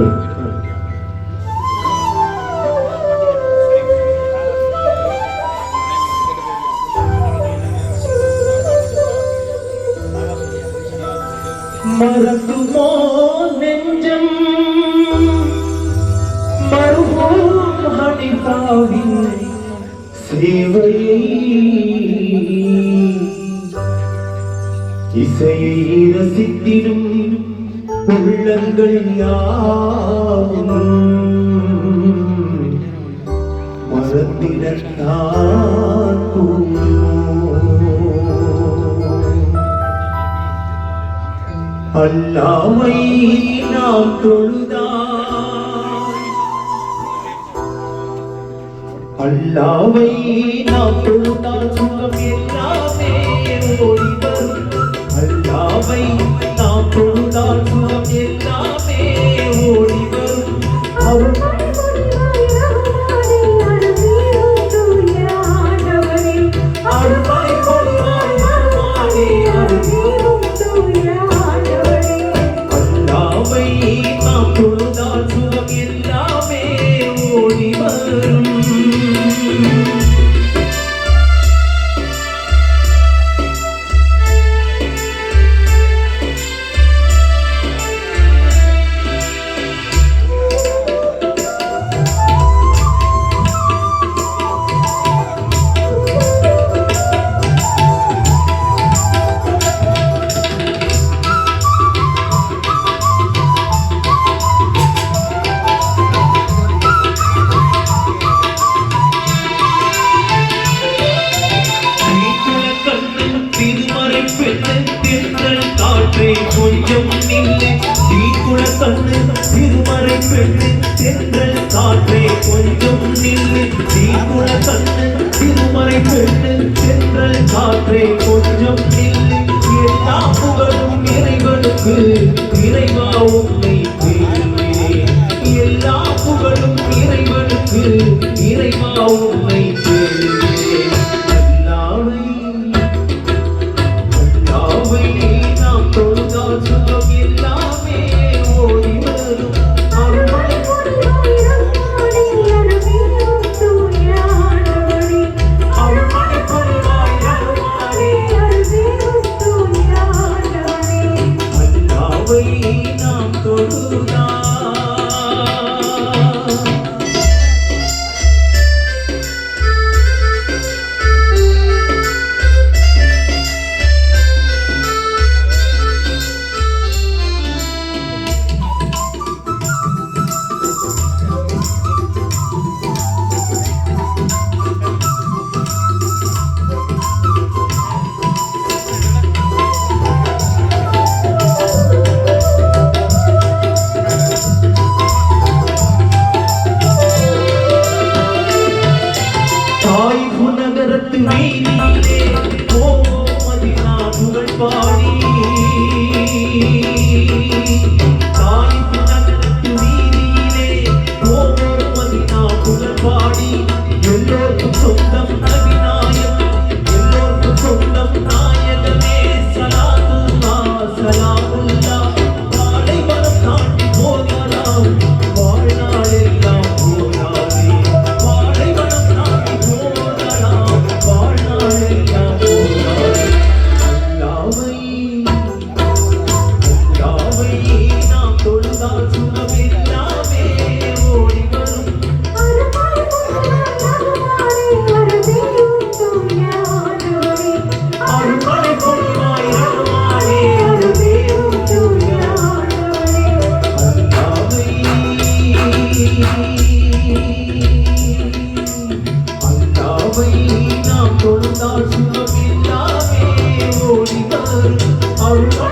മക്കൾ മറക്കുമോ നെഞ്ചം? മറുപോം ഹണിതാവിൻ சேவையை இசையை ரசித்திடும் உள்ளங்கள் யாவும் மறந்திடத்தான் அல்லாமை நாம் தொழுதாய். அல்லாவை நாம் தொழுதால் சுகம் எல்லாமே 灵魂拥 me. Oh.